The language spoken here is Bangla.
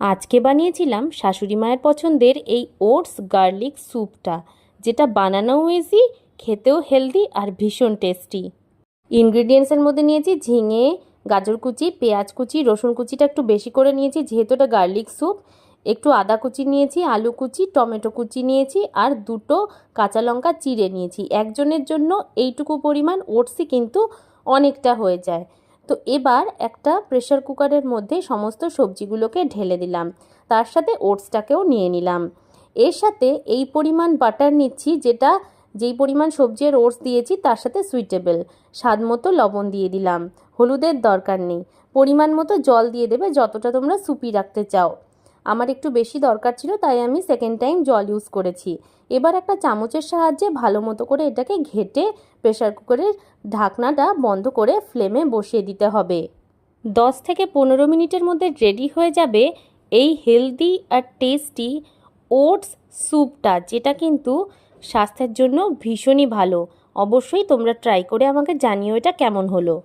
আজকে বানিয়েছিলাম শাশুড়ি মায়ের পছন্দের এই ওটস গার্লিক স্যুপটা, যেটা বানানোও ইজি খেতেও হেলদি আর ভীষণ টেস্টি ইনগ্রিডিয়েন্টসের মধ্যে নিয়েছি ঝিঙে, গাজর কুচি, পেঁয়াজ কুচি, রসুন কুচিটা একটু বেশি করে নিয়েছি, যেহেতু এটা গার্লিক স্যুপ। একটু আদা কুচি নিয়েছি, আলু কুচি, টমেটো কুচি নিয়েছি আর দুটো কাঁচা লঙ্কা চিড়ে নিয়েছি। একজনের জন্য এইটুকু পরিমাণ ওটসই কিন্তু অনেকটা হয়ে যায়। তো এবার একটা প্রেশার কুকারের মধ্যে সমস্ত সবজিগুলোকে ঢেলে দিলাম। তার সাথে ওটসটাকেও নিয়ে নিলাম। এর সাথে এই পরিমাণ বাটার নিচ্ছি যেটা যেই পরিমাণ সবজির ওটস দিয়েছি তার সাথে সুইটেবল স্বাদ মতো লবণ দিয়ে দিলাম। হলুদের দরকার নেই। পরিমাণ মতো জল দিয়ে দেবে যতটা তোমরা সুপি রাখতে চাও। আমার একটু বেশি দরকার ছিল, তাই আমি সেকেন্ড টাইম জল ইউজ করেছি। এবার একটা চামচের সাহায্যে ভালো মতো করে এটাকে ঘেটে প্রেশার কুকারের ঢাকনাটা বন্ধ করে ফ্লেমে বসিয়ে দিতে হবে। দশ থেকে পনেরো মিনিটের মধ্যে রেডি হয়ে যাবে এই হেলদি আর টেস্টি ওটস স্যুপটা যেটা কিন্তু স্বাস্থ্যের জন্য ভীষণই ভালো। অবশ্যই তোমরা ট্রাই করে আমাকে জানিও এটা কেমন হলো।